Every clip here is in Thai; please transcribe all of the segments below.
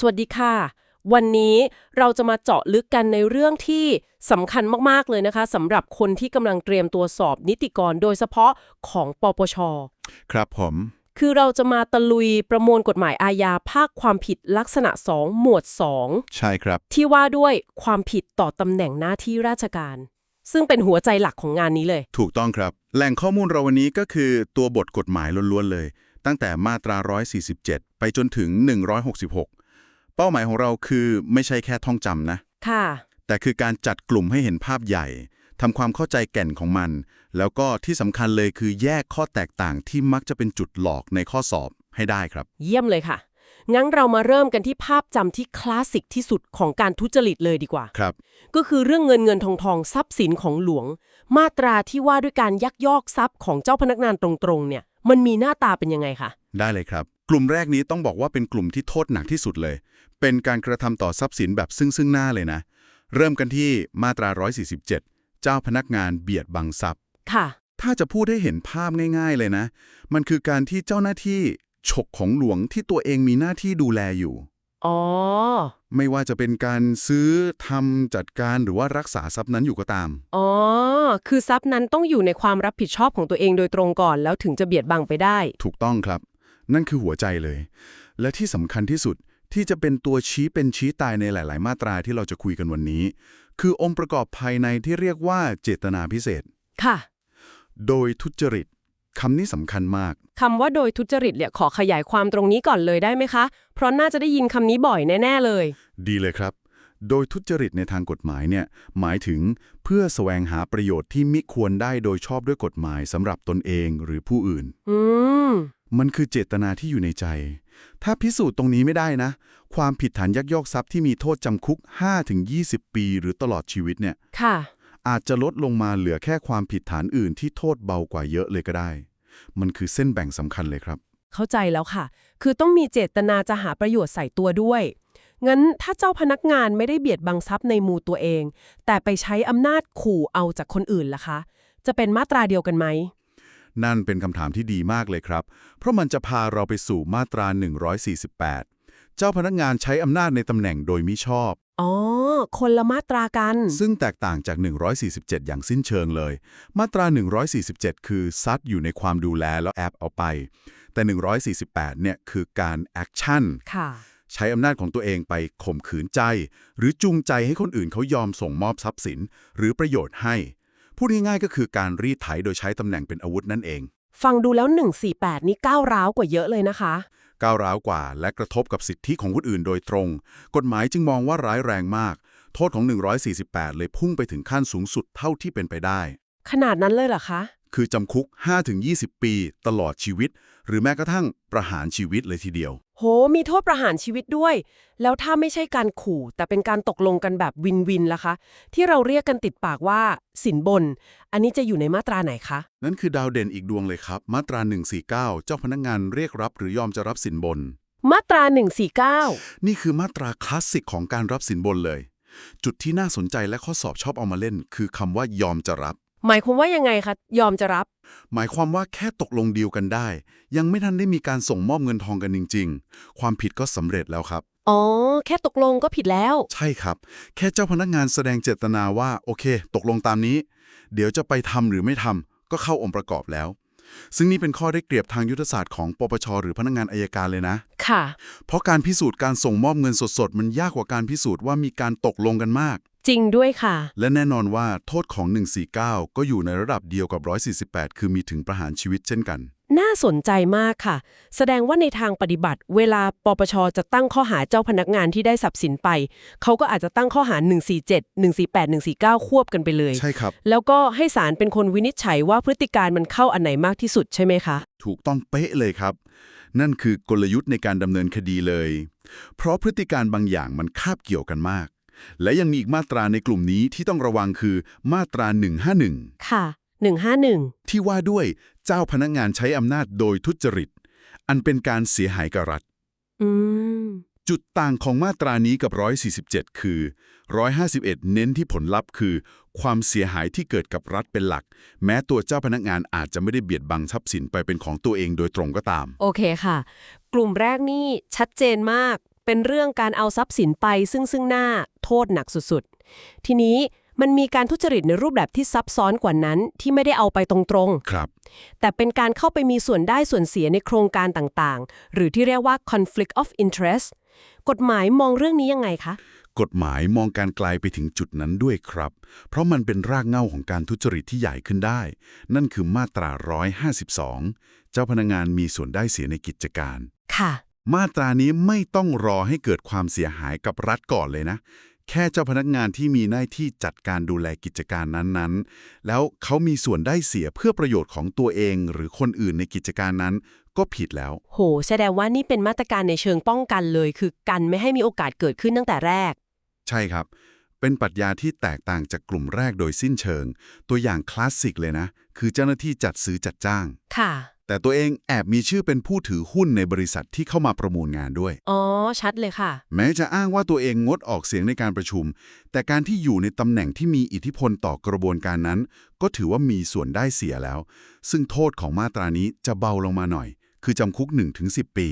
สวัสดีค่ะ วันนี้เราจะมาเจาะลึกกันในเรื่องที่สำคัญมาก ๆ เลยนะคะสำหรับคนที่กำลังเตรียมตัวสอบนิติกรโดยเฉพาะของปปช ครับผม คือเราจะมาตะลุยประมวลกฎหมายอาญาภาคความผิดลักษณะ 2 หมวดใช่ครับ2ที่ว่าด้วยความผิดต่อตำแหน่งหน้าที่ราชการ ซึ่งเป็นหัวใจหลักของงานนี้เลย ถูกต้องครับ แหล่งข้อมูลเราวันนี้ก็คือตัวบทกฎหมายล้วนๆเลย ตั้งแต่มาตรา 147 ไปจนถึง 166 เป้าหมายของเราคือไม่ใช่แค่ท่องจำนะ ค่ะ แต่คือการจัดกลุ่มให้เห็นภาพใหญ่ทำความเข้าใจแก่นของมัน แล้วก็ที่สำคัญเลยคือแยกข้อแตกต่างที่มักจะเป็นจุดหลอกในข้อสอบให้ได้ครับ เยี่ยมเลยค่ะ งั้นเรามาเริ่มกันที่ภาพจำที่คลาสสิกที่สุดของการทุจริตเลยดีกว่า ครับ ก็คือเรื่องเงินเงินทองทองทรัพย์สินของหลวง มาตราที่ว่าด้วยการยักยอกทรัพย์ของเจ้าพนักงานตรงๆเนี่ย มันมีหน้าตาเป็นยังไงคะ ได้เลยครับ กลุ่มแรกนี้ต้องบอกว่าเป็นกลุ่มที่โทษหนักที่สุดเลย เป็นการกระทำต่อทรัพย์สินแบบซึ่งซึ่งหน้าเลยนะ เริ่มกันที่มาตรา 147 เจ้าพนักงานเบียดบังทรัพย์ ค่ะ ถ้าจะพูดให้เห็นภาพง่าย ๆ เลยนะ มันคือการที่เจ้าหน้าที่ฉกของหลวงที่ตัวเองมีหน้าที่ดูแลอยู่ อ๋อ ไม่ว่าจะเป็นการซื้อทำจัดการหรือว่ารักษาทรัพย์นั้นอยู่ก็ตาม อ๋อ คือทรัพย์นั้นต้องอยู่ในความรับผิดชอบของตัวเองโดยตรงก่อนแล้วถึงจะเบียดบังไปได้ ถูกต้องครับ นั่นคือหัวใจเลย และที่สำคัญที่สุด ที่จะเป็นตัวชี้เป็นชี้ตายในหลาย ๆ มาตราที่เราจะคุยกันวันนี้ คือองค์ประกอบภายในที่เรียกว่าเจตนาพิเศษ ค่ะ โดยทุจริตคำนี้สำคัญมาก คำว่าโดยทุจริตเนี่ยขอขยายความตรงนี้ก่อนเลยได้ไหมคะ เพราะน่าจะได้ยินคำนี้บ่อยแน่ ๆ เลย ดีเลยครับ โดยทุจริตในทางกฎหมายเนี่ยหมายถึงเพื่อแสวงหาประโยชน์ที่มิควรได้โดยชอบด้วยกฎหมายสำหรับตนเองหรือผู้อื่น อืม มันคือเจตนาที่อยู่ในใจ ถ้าพิสูจน์ตรงนี้ไม่ได้นะ ความผิดฐานยักยอกทรัพย์ที่มีโทษจำคุก 5-20 ปี หรือตลอดชีวิตเนี่ย ค่ะ อาจจะลดลงมาเหลือแค่ความผิดฐานอื่นที่โทษเบากว่าเยอะเลยก็ได้ มันคือเส้นแบ่งสำคัญเลยครับ เข้าใจแล้วค่ะ คือต้องมีเจตนาจะหาประโยชน์ใส่ตัวด้วย งั้นถ้าเจ้าพนักงานไม่ได้เบียดบังทรัพย์ในหมู่ตัวเอง แต่ไปใช้อำนาจขู่เอาจากคนอื่นล่ะคะ จะเป็นมาตราเดียวกันไหม นั่นเป็นคำถามที่ดีมากเลยครับ เพราะมันจะพาเราไปสู่มาตรา 148 เจ้าพนักงานใช้อำนาจในตำแหน่งโดยมิชอบ อ๋อ คนละมาตรากัน ซึ่งแตกต่างจาก 147 อย่างสิ้นเชิงเลย มาตรา 147 คือซัดอยู่ในความดูแลแล้วแอบเอาไป แต่ 148 เนี่ยคือการแอคชั่นค่ะใช้อำนาจของตัวเองไปข่มขืนใจ หรือจูงใจให้คนอื่นเขายอมส่งมอบทรัพย์สิน หรือประโยชน์ให้ พูดง่ายๆก็คือการรีดไถโดยใช้ตำแหน่งเป็นอาวุธนั่นเอง ฟังดูแล้ว 148 นี่ก้าวร้าวกว่าเยอะเลยนะคะ ก้าวร้าวกว่าและกระทบกับสิทธิของคนอื่นโดยตรง กฎหมายจึงมองว่าร้ายแรงมาก โทษของ 148 เลยพุ่งไปถึงขั้นสูงสุดเท่าที่เป็นไปได้ ขนาดนั้นเลยเหรอคะ คือจำคุก 5-20 ปี ตลอดชีวิต หรือแม้กระทั่งประหารชีวิตเลยทีเดียว โห มีโทษประหารชีวิตด้วย แล้วถ้าไม่ใช่การขู่ แต่เป็นการตกลงกันแบบวินวินล่ะคะ ที่เราเรียกกันติดปากว่า สินบน อันนี้จะอยู่ในมาตราไหนคะ นั่นคือดาวเด่นอีกดวงเลยครับ มาตรา 149 เจ้าพนักงานเรียกรับหรือยอมจะรับสินบน มาตรา 149 นี่คือมาตราคลาสสิกของการรับสินบนเลย จุดที่น่าสนใจและข้อสอบชอบเอามาเล่น คือคำว่ายอมจะรับ หมายความว่ายังไงคะ ยอมจะรับ หมายความว่าแค่ตกลงดีลกันได้ ยังไม่ทันได้มีการส่งมอบเงินทองกันจริง ๆ ความผิดก็สำเร็จแล้วครับ อ๋อ แค่ตกลงก็ผิดแล้ว ใช่ครับ แค่เจ้าพนักงานแสดงเจตนาว่าโอเค ตกลงตามนี้ เดี๋ยวจะไปทำหรือไม่ทำก็เข้าองค์ประกอบแล้ว ซึ่งนี่เป็นข้อได้เปรียบทางยุทธศาสตร์ของปปชหรือพนักงานอายการเลยนะ ค่ะ เพราะการพิสูจน์การส่งมอบเงินสดๆ มันยากกว่าการพิสูจน์ว่ามีการตกลงกันมาก จริงด้วยค่ะ และแน่นอนว่าโทษของ 149 ก็อยู่ในระดับเดียวกับ 148 คือมีถึงประหารชีวิตเช่นกัน น่าสนใจมากค่ะ แสดงว่าในทางปฏิบัติ เวลาปปชจะตั้งข้อหาเจ้าพนักงานที่ได้ทรัพย์สินไป เขาก็อาจจะตั้งข้อหา 147 148 149 ควบกันไปเลย ใช่ครับ แล้วก็ให้ศาลเป็นคนวินิจฉัยว่าพฤติการมันเข้าอันไหนมากที่สุดใช่ไหมคะ ถูกต้องเป๊ะเลยครับ นั่นคือกลยุทธ์ในการดำเนินคดีเลย เพราะพฤติการบางอย่างมันคาบเกี่ยวกันมาก และยังมีอีกมาตราในกลุ่มนี้ที่ต้องระวังคือมาตรา 151 ค่ะ 151 ที่ว่าด้วยเจ้าพนักงานใช้อำนาจโดยทุจริต อันเป็นการเสียหายกับรัฐอืมจุดต่างของมาตรานี้กับ 147 คือ 151 เน้นที่ผลลัพธ์คือ ความเสียหายที่เกิดกับรัฐเป็นหลัก แม้ตัวเจ้าพนักงานอาจจะไม่ได้เบียดบังทรัพย์สินไปเป็นของตัวเองโดยตรงก็ตาม โอเคค่ะ กลุ่มแรกนี่ชัดเจนมาก เป็นเรื่องการเอาทรัพย์สินไปซึ่งซึ่งหน้าโทษหนักสุดๆ ทีนี้มันมีการทุจริตในรูปแบบที่ซับซ้อนกว่านั้นที่ไม่ได้เอาไปตรงๆ ครับ แต่เป็นการเข้าไปมีส่วนได้ส่วนเสียในโครงการต่างๆ หรือที่เรียกว่า conflict of interest กฎหมายมองเรื่องนี้ยังไงคะ กฎหมายมองการไกลไปถึงจุดนั้นด้วยครับ เพราะมันเป็นรากเหง้าของการทุจริตที่ใหญ่ขึ้นได้ นั่นคือมาตรา 152 เจ้าพนักงานมีส่วนได้เสียในกิจการ ค่ะ มาตรานี้ไม่ต้องรอให้เกิดความเสียหายกับรัฐก่อนเลยนะ แค่เจ้าพนักงานที่มีหน้าที่จัดการดูแลกิจการนั้นๆ แล้วเขามีส่วนได้เสียเพื่อประโยชน์ของตัวเอง หรือคนอื่นในกิจการนั้น ก็ผิดแล้ว โห แสดงว่านี่เป็นมาตรการในเชิงป้องกันเลย คือกันไม่ให้มีโอกาสเกิดขึ้นตั้งแต่แรก ใช่ครับ เป็นปรัชญาที่แตกต่างจากกลุ่มแรกโดยสิ้นเชิง ตัวอย่างคลาสสิกเลยนะ คือเจ้าหน้าที่จัดซื้อจัดจ้าง ค่ะ แต่ตัวเองแอบมีชื่อเป็นผู้ถือหุ้นในบริษัทที่เข้ามาประมูลงานด้วย อ๋อ ชัดเลยค่ะ แม้จะอ้างว่าตัวเองงดออกเสียงในการประชุม แต่การที่อยู่ในตำแหน่งที่มีอิทธิพลต่อกระบวนการนั้น ก็ถือว่ามีส่วนได้เสียแล้ว ซึ่งโทษของมาตรานี้จะเบาลงมาหน่อย คือจำคุก 1-10 ปี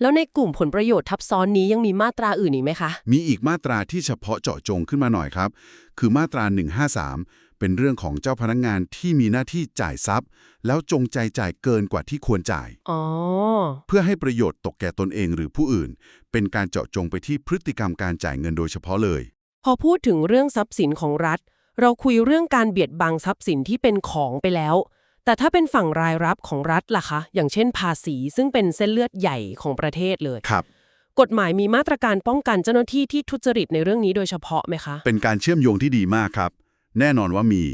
แล้วในกลุ่มผลประโยชน์ทับซ้อนนี้ยังมีมาตราอื่นอีกไหมคะ มีอีกมาตราที่เฉพาะเจาะจงขึ้นมาหน่อยครับ คือมาตรา 153 เป็นเรื่องของเจ้าพนักงานที่มีหน้าที่จ่ายทรัพย์ แล้วจงใจจ่ายเกินกว่าที่ควรจ่าย อ๋อ เพื่อให้ประโยชน์ตกแก่ตนเองหรือผู้อื่น เป็นการเจาะจงไปที่พฤติกรรมการจ่ายเงินโดยเฉพาะเลย พอพูดถึงเรื่องทรัพย์สินของรัฐ เราคุยเรื่องการเบียดบังทรัพย์สินที่เป็นของไปแล้ว แต่ถ้าเป็นฝั่งรายรับของรัฐล่ะคะ อย่างเช่นภาษีซึ่งเป็นเส้นเลือดใหญ่ของประเทศเลยครับกฎหมายมีมาตรการป้องกันเจ้าหน้าที่ที่ทุจริตในเรื่องนี้โดยเฉพาะไหมคะ เป็นการเชื่อมโยงที่ดีมากครับ แน่นอนว่ามี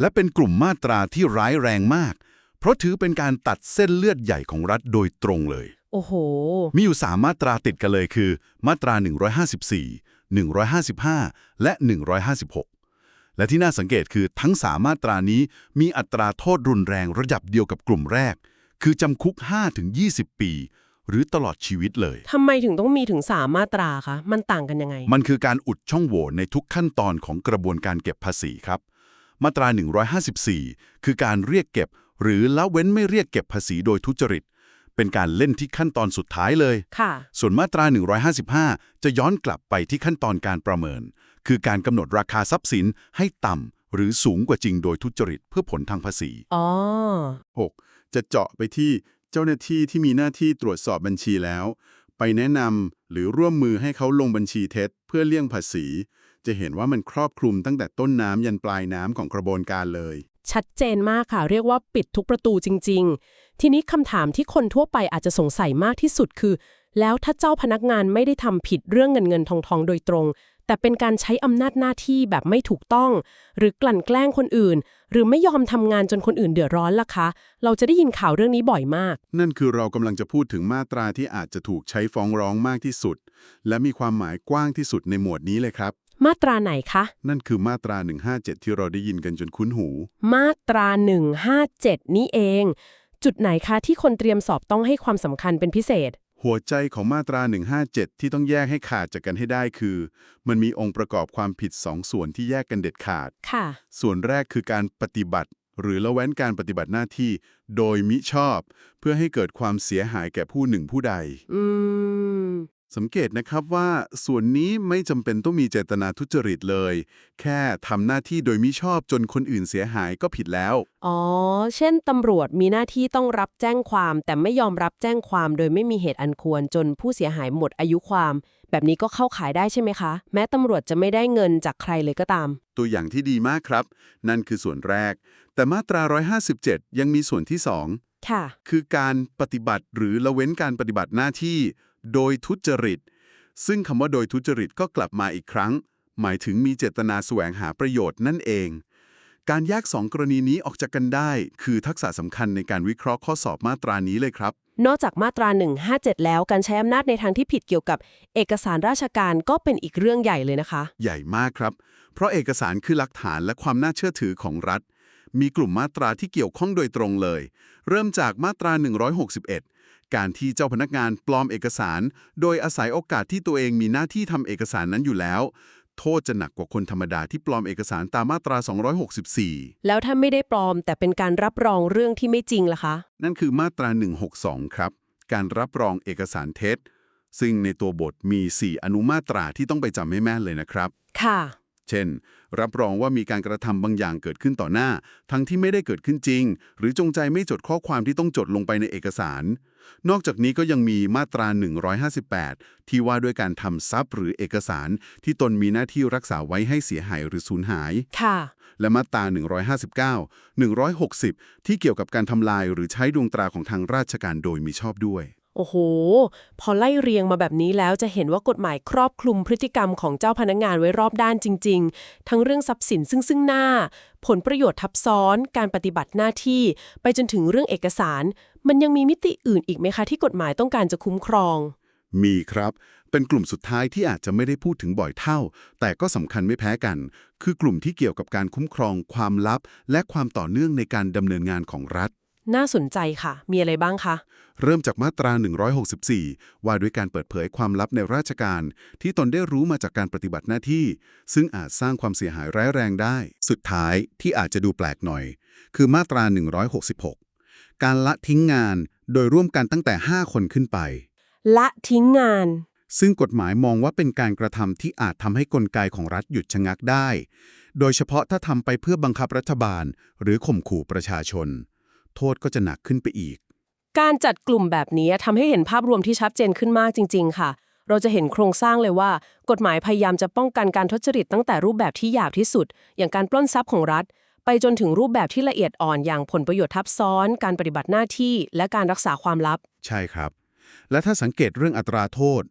และเป็นกลุ่มมาตราที่ร้ายแรงมาก เพราะถือเป็นการตัดเส้นเลือดใหญ่ของรัฐโดยตรงเลย โอ้โห มีอยู่3มาตราติดกันเลยคือ มาตรา 154 155 และ 156 และที่น่าสังเกตคือทั้ง3มาตรานี้มีอัตราโทษรุนแรงระดับเดียวกับกลุ่มแรก คือจำคุก 5-20 ปี หรือตลอดชีวิตเลย ทำไมถึงต้องมีถึงสามมาตราคะ มันต่างกันยังไง มันคือการอุดช่องโหว่ในทุกขั้นตอนของกระบวนการเก็บภาษีครับ มาตรา 154 คือการเรียกเก็บ หรือละเว้นไม่เรียกเก็บภาษีโดยทุจริต เป็นการเล่นที่ขั้นตอนสุดท้ายเลย ค่ะ ส่วนมาตรา 155 จะย้อนกลับไปที่ขั้นตอนการประเมิน คือการกำหนดราคาทรัพย์สินให้ต่ำหรือสูงกว่าจริงโดยทุจริตเพื่อผลทางภาษี อ๋อ 6. จะเจาะไปที่ เจ้าหน้าที่ที่มีหน้าที่ตรวจสอบบัญชีแล้ว ไปแนะนำหรือร่วมมือให้เขาลงบัญชีเท็จ เพื่อเลี่ยงภาษี จะเห็นว่ามันครอบคลุมตั้งแต่ต้นน้ำยันปลายน้ำของกระบวนการเลย ชัดเจนมากค่ะ เรียกว่าปิดทุกประตูจริง ๆ ทีนี้คำถามที่คนทั่วไปอาจจะสงสัยมากที่สุดคือ แล้วถ้าเจ้าพนักงานไม่ได้ทำผิดเรื่องเงินเงินทองทองโดยตรง แต่เป็นการใช้อำนาจหน้าที่แบบไม่ถูกต้อง หรือกลั่นแกล้งคนอื่น หรือไม่ยอมทำงานจนคนอื่นเดือดร้อนล่ะคะ เราจะได้ยินข่าวเรื่องนี้บ่อยมาก นั่นคือเรากำลังจะพูดถึงมาตราที่อาจจะถูกใช้ฟ้องร้องมากที่สุด และมีความหมายกว้างที่สุดในหมวดนี้เลยครับ มาตราไหนคะ นั่นคือมาตรา 157 ที่เราได้ยินกันจนคุ้นหู มาตรา 157 นี้เอง จุดไหนคะที่คนเตรียมสอบต้องให้ความสำคัญเป็นพิเศษ หัวใจของมาตรา 157 ที่ต้องแยกให้ขาดจากกันให้ได้คือ มันมีองค์ประกอบความผิดสองส่วนที่แยกกันเด็ดขาด ค่ะ ส่วนแรกคือการปฏิบัติ หรือละเว้นการปฏิบัติหน้าที่โดยมิชอบ เพื่อให้เกิดความเสียหายแก่ผู้หนึ่งผู้ใด อืม สังเกตนะครับว่าส่วนนี้ไม่จำเป็นต้องมีเจตนาทุจริตเลย แค่ทำหน้าที่โดยมิชอบจนคนอื่นเสียหายก็ผิดแล้ว อ๋อ เช่นตำรวจมีหน้าที่ต้องรับแจ้งความ แต่ไม่ยอมรับแจ้งความโดยไม่มีเหตุอันควรจนผู้เสียหายหมดอายุความ แบบนี้ก็เข้าขายได้ใช่ไหมคะ แม้ตำรวจจะไม่ได้เงินจากใครเลยก็ตาม ตัวอย่างที่ดีมากครับ นั่นคือส่วนแรก แต่มาตรา 157 ยังมีส่วนที่ 2 ค่ะ คือการปฏิบัติหรือละเว้นการปฏิบัติหน้าที่ โดยทุจริต ซึ่งคำว่าโดยทุจริตก็กลับมาอีกครั้ง หมายถึงมีเจตนาแสวงหาประโยชน์นั่นเอง การแยกสองกรณีนี้ออกจากกันได้ คือทักษะสำคัญในการวิเคราะห์ข้อสอบมาตรานี้เลยครับ นอกจากมาตรา 157 แล้วการใช้อำนาจในทางที่ผิดเกี่ยวกับ เอกสารราชการก็เป็นอีกเรื่องใหญ่เลยนะคะ ใหญ่มากครับ เพราะเอกสารคือหลักฐานและความน่าเชื่อถือของรัฐ มีกลุ่มมาตราที่เกี่ยวข้องโดยตรงเลย เริ่มจากมาตรา 161 การที่เจ้าพนักงานปลอมเอกสาร โดยอาศัยโอกาสที่ตัวเองมีหน้าที่ทำเอกสารนั้นอยู่แล้ว โทษจะหนักกว่าคนธรรมดาที่ปลอมเอกสารตามมาตรา 264 แล้วถ้าไม่ได้ปลอมแต่เป็นการรับรองเรื่องที่ไม่จริงล่ะคะ นั่นคือมาตรา 162 ครับ การรับรองเอกสารเท็จ ซึ่งในตัวบทมี 4 อนุมาตราที่ต้องไปจำให้แม่นเลยนะครับ ค่ะ เช่น รับรองว่ามีการกระทำบางอย่างเกิดขึ้นต่อหน้า ทั้งที่ไม่ได้เกิดขึ้นจริง หรือจงใจไม่จดข้อความที่ต้องจดลงไปในเอกสาร นอกจากนี้ก็ยังมีมาตรา 158 ที่ว่าด้วยการทำทรัพย์หรือเอกสาร ที่ตนมีหน้าที่รักษาไว้ให้เสียหายหรือสูญหาย ค่ะ และมาตรา 159 160 ที่เกี่ยวกับการทำลายหรือใช้ดวงตราของทางราชการโดยมิชอบด้วย โอ้โห พอไล่เรียงมาแบบนี้แล้วจะเห็นว่ากฎหมายครอบคลุมพฤติกรรมของเจ้าพนักงานไว้รอบด้านจริง ๆ ทั้งเรื่องทรัพย์สินซึ่งซึ่งหน้า ผลประโยชน์ทับซ้อน การปฏิบัติหน้าที่ ไปจนถึงเรื่องเอกสาร มันยังมีมิติอื่นอีกไหมคะที่กฎหมายต้องการจะคุ้มครอง มีครับ เป็นกลุ่มสุดท้ายที่อาจจะไม่ได้พูดถึงบ่อยเท่า แต่ก็สำคัญไม่แพ้กัน คือกลุ่มที่เกี่ยวกับการคุ้มครอง ความลับ และความต่อเนื่องในการดำเนินงานของรัฐ น่าสนใจค่ะ มีอะไรบ้างคะ เริ่มจากมาตรา 164 ว่าด้วยการเปิดเผยความลับในราชการ ที่ตนได้รู้มาจากการปฏิบัติหน้าที่ ซึ่งอาจสร้างความเสียหายร้ายแรงได้ สุดท้ายที่อาจจะดูแปลกหน่อย คือมาตรา 166 การละทิ้งงานโดยร่วมกันตั้งแต่ 5 คนขึ้นไป ละทิ้งงาน ซึ่งกฎหมายมองว่าเป็นการกระทำที่อาจทำให้กลไกของรัฐหยุดชะงักได้ โดยเฉพาะถ้าทำไปเพื่อบังคับรัฐบาล หรือข่มขู่ประชาชน โทษก็จะหนักขึ้นไปอีก การจัดกลุ่มแบบนี้ทำให้เห็นภาพรวมที่ชัดเจนขึ้นมากจริง ๆ ค่ะ เราจะเห็นโครงสร้างเลยว่า กฎหมายพยายามจะป้องกันการทุจริตตั้งแต่รูปแบบที่หยาบที่สุด อย่างการปล้นทรัพย์ของรัฐ ไปจนถึงรูปแบบที่ละเอียดอ่อนอย่างผลประโยชน์ทับซ้อน การปฏิบัติหน้าที่ และการรักษาความลับ ใช่ครับ และถ้าสังเกตเรื่องอัตราโทษ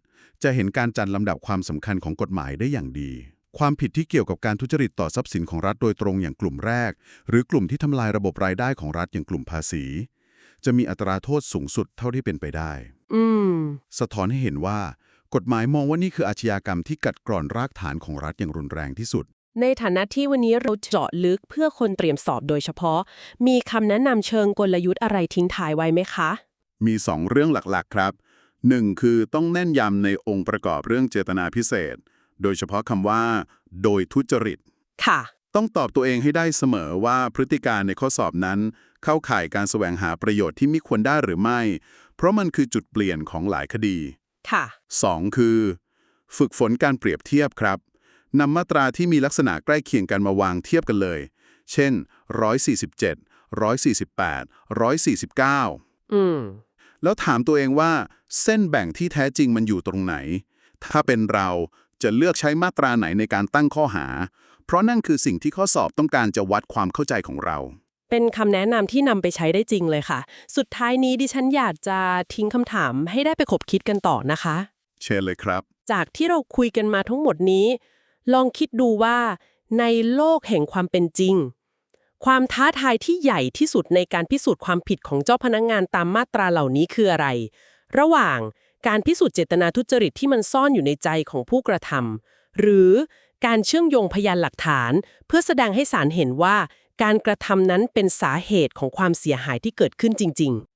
จะเห็นการจัดลำดับความสำคัญของกฎหมายได้อย่างดี ความผิดที่เกี่ยวกับการทุจริตต่อทรัพย์สินของรัฐโดยตรงอย่างกลุ่มแรก หรือกลุ่มที่ทำลายระบบรายได้ของรัฐอย่างกลุ่มภาษี จะมีอัตราโทษสูงสุดเท่าที่เป็นไปได้ อืมสะท้อนให้เห็นว่า กฎหมายมองว่านี่คืออาชญากรรมที่กัดกร่อนรากฐานของรัฐอย่างรุนแรงที่สุด ในฐานะที่วันนี้เราเจาะลึกเพื่อคนเตรียมสอบโดยเฉพาะ มีคำแนะนำเชิงกลยุทธ์อะไรทิ้งท้ายไว้ไหมคะ มี 2 เรื่องหลักๆ ครับ 1. คือต้องแน่นยำในองค์ประกอบเรื่องเจตนาพิเศษ โดยเฉพาะคำว่า โดยทุจริต ค่ะ ต้องตอบตัวเองให้ได้เสมอว่าพฤติการในข้อสอบนั้น เข้าข่ายการแสวงหาประโยชน์ที่ไม่ควรได้หรือไม่ เพราะมันคือจุดเปลี่ยนของหลายคดีค่ะ 2. คือ ฝึกฝนการเปรียบเทียบครับนำมาตราที่มีลักษณะใกล้เคียงกันมาวางเทียบกันเลย เช่น 147 148 149 อืม แล้วถามตัวเองว่า เส้นแบ่งที่แท้จริงมันอยู่ตรงไหน ถ้าเป็นเรา จะเลือกใช้มาตราไหนในการตั้งข้อหา เพราะนั่นคือสิ่งที่ข้อสอบต้องการจะวัดความเข้าใจของเรา เป็นคำแนะนำที่นำไปใช้ได้จริงเลยค่ะ สุดท้ายนี้ดิฉันอยากจะทิ้งคำถามให้ได้ไปขบคิดกันต่อนะคะ เชิญเลยครับ จากที่เราคุยกันมาทั้งหมดนี้ ลองคิดดูว่า ในโลกแห่งความเป็นจริง ความท้าทายที่ใหญ่ที่สุดในการพิสูจน์ความผิดของเจ้าพนักงงานตามมาตราเหล่านี้คืออะไร ระหว่าง การพิสูจน์เจตนาทุจริตที่มันซ่อนอยู่ในใจของผู้กระทำหรือการเชื่อมโยงพยานหลักฐาน เพื่อแสดงให้ศาลเห็นว่า การกระทำนั้นเป็นสาเหตุของความเสียหายที่เกิดขึ้นจริงๆ